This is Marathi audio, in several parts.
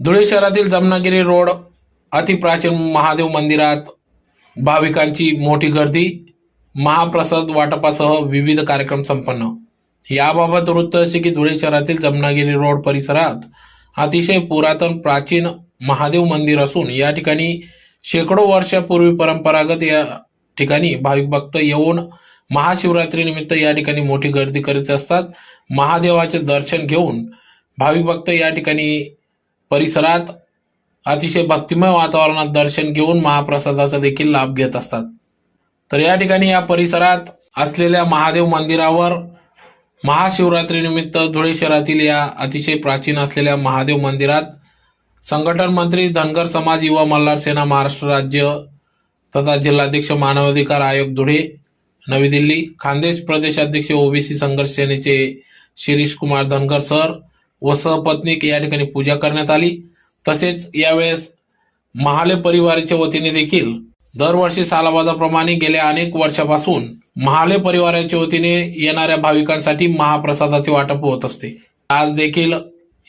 धुळे शहरातील जमनागिरी रोड अतिप्राचीन महादेव मंदिरात भाविकांची मोठी गर्दी महाप्रसाद वाटपासह विविध कार्यक्रम संपन्न. याबाबत वृत्त असे की धुळे शहरातील जमनागिरी रोड परिसरात अतिशय पुरातन प्राचीन महादेव मंदिर असून या ठिकाणी शेकडो वर्षापूर्वी परंपरागत या ठिकाणी भाविक भक्त येऊन महाशिवरात्रीनिमित्त या ठिकाणी मोठी गर्दी करीत असतात. महादेवाचे दर्शन घेऊन भाविक भक्त या ठिकाणी परिसरात अतिशय भक्तिमय वातावरणात दर्शन घेऊन महाप्रसादाचा देखील लाभ घेत असतात. तर या ठिकाणी या परिसरात असलेल्या महादेव मंदिरावर महाशिवरात्रीनिमित्त धुळे शहरातील या अतिशय प्राचीन असलेल्या महादेव मंदिरात संघटन मंत्री धनगर समाज युवा मल्हार सेना महाराष्ट्र राज्य तथा जिल्हाध्यक्ष मानवाधिकार आयोग धुळे नवी दिल्ली खानदेश प्रदेशाध्यक्ष ओबीसी संघर्ष सेनेचे शिरीष कुमार धनगर सर व सहपत्नीक या ठिकाणी पूजा करण्यात आली. तसेच यावेळेस महाले परिवाराच्या वतीने देखील दरवर्षी सालाबाजाप्रमाणे गेल्या अनेक वर्षापासून महाले परिवाराच्या वतीने येणाऱ्या भाविकांसाठी महाप्रसादाचे वाटप होत असते. आज देखील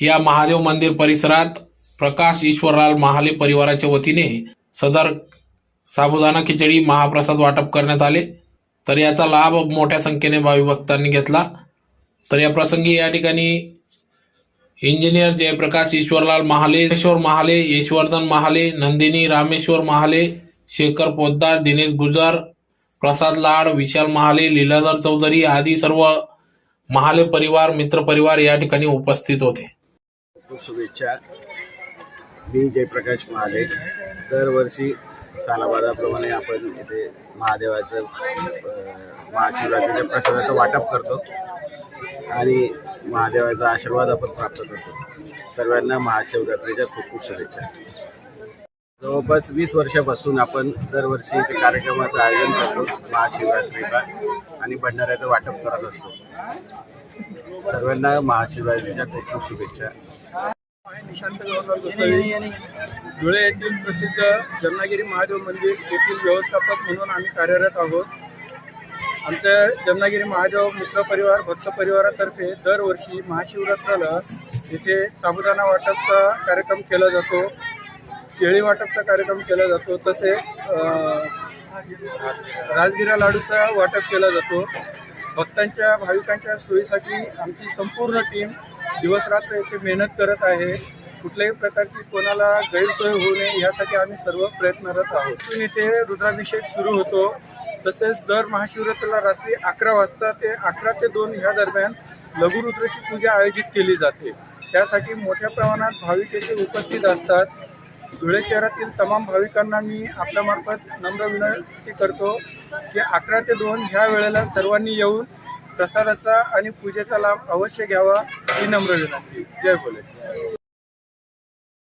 या महादेव मंदिर परिसरात प्रकाश ईश्वरलाल महाले परिवाराच्या वतीने सदर साबुदाणा खिचडी महाप्रसाद वाटप करण्यात आले. तर याचा लाभ मोठ्या संख्येने भाविक भक्तांनी घेतला. तर या प्रसंगी या ठिकाणी इंजिनियर जयप्रकाश ईश्वरलाल महाले ईश्वर महाले यशवर्धन महाले नंदिनी रामेश्वर महाले शेखर पोद्दार दिनेश गुजर प्रसाद लाड विशाल महाले लीलाधर चौधरी आदी सर्व महाले परिवार मित्र परिवार या ठिकाणी उपस्थित होते. खूप शुभेच्छा. मी जयप्रकाश महाले. दरवर्षी सालाबादाप्रमाणे आपण इथे महादेवाचं महाशिवरात्रीच्या प्रसादाचं वाटप करतो. आणि महादेवाचा आशीर्वाद आपण प्राप्त करतो. सर्वांना महाशिवरात्रीच्या खूप खूप शुभेच्छा. जवळपास वीस वर्षापासून आपण दरवर्षी इथे कार्यक्रमाचं आयोजन करतो महाशिवरात्रीला आणि भंडाऱ्याचं वाटप करत असतो. सर्वांना महाशिवरात्रीच्या खूप खूप शुभेच्छा. निशांत गोसावी धुळे येथील प्रसिद्ध जमनागिरी महादेव मंदिर येथील व्यवस्थापक म्हणून आम्ही कार्यरत आहोत. आमच्या जमनागिरी महादेव मित्र परिवार भक्त परिवारातर्फे दरवर्षी महाशिवरात्राला इथे साबुदाणा वाटपचा कार्यक्रम केला जातो केळी वाटपचा कार्यक्रम केला जातो तसे राजगिरा लाडूचा वाटप केला जातो. भक्तांच्या भाविकांच्या सोयीसाठी आमची संपूर्ण टीम दिवसरात्र येथे मेहनत करत आहे. कुठल्याही प्रकारची कोणाला गैरसोय होऊ नये यासाठी आम्ही सर्व प्रयत्नरत आहोत. इथे रुद्राभिषेक सुरू होतो. तसेच दर महाशिवरात्रीला रात्री अकरा वाजता ते अकरा ते दोन ह्या दरम्यान लघुरुद्राची पूजा आयोजित केली जाते. त्यासाठी मोठ्या प्रमाणात भाविक येथे उपस्थित असतात. धुळे शहरातील तमाम भाविकांना मी आपल्यामार्फत नम्र विनंती करतो की अकरा ते दोन ह्या वेळेला सर्वांनी येऊन प्रसादाचा आणि पूजेचा लाभ अवश्य घ्यावा. ही नम्र विनंती जय भोले